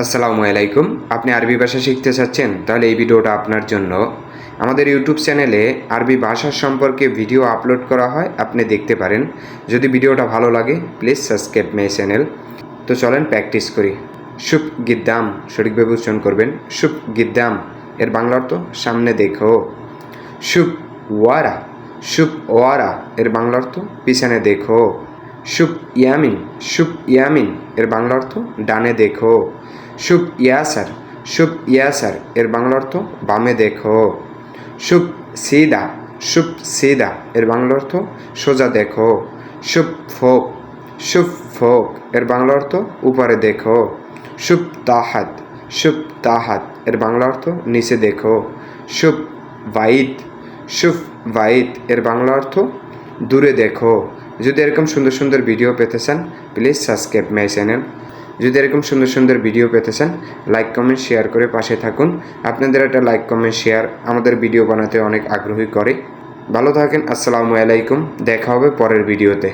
আসসালামু আলাইকুম। আপনি আরবি ভাষা শিখতে চাচ্ছেন, তাহলে এই ভিডিওটা আপনার জন্য। আমাদের ইউটিউব চ্যানেলে আরবি ভাষা সম্পর্কে ভিডিও আপলোড করা হয়, আপনি দেখতে পারেন। যদি ভিডিওটা ভালো লাগে, প্লিজ সাবস্ক্রাইব মাই চ্যানেল। তো চলেন প্র্যাকটিস করি। সুপ গিদ্দাম সঠিকভাবে উচ্চারণ করবেন। সুপ গিদ্দাম, এর বাংলা অর্থ সামনে দেখো। সুপ ওয়ারা সুপ ওয়ারা, এর বাংলা অর্থ পিছনে দেখো। সুপ ইয়ামিন সুপ ইয়ামিন, এর বাংলা অর্থ ডানে দেখো। সুপ ইয়াসার সুপ ইয়াসার, এর বাংলা অর্থ বামে দেখো। সুপ সিদা সুপ সিদা, এর বাংলা অর্থ সোজা দেখো। সুপ ফোক সুপ ফোক, এর বাংলা অর্থ উপরে দেখো। সুপ তাহাত সুপ তাহাত, এর বাংলা অর্থ নিচে দেখো। সুপ ওয়াইদ সুফ ওয়াইদ, এর বাংলা অর্থ দূরে দেখো। যদি এরকম সুন্দর সুন্দর ভিডিও পেতে চান প্লিজ সাবস্ক্রাইব মাই চ্যানেল যদি এরকম সুন্দর সুন্দর ভিডিও পেতে চান লাইক কমেন্ট শেয়ার করে পাশে থাকুন। আপনাদের একটা লাইক কমেন্ট শেয়ার আমাদের ভিডিও বানাতে অনেক আগ্রহী করে। ভালো থাকেন, আসসালামু আলাইকুম। দেখা হবে পরের ভিডিওতে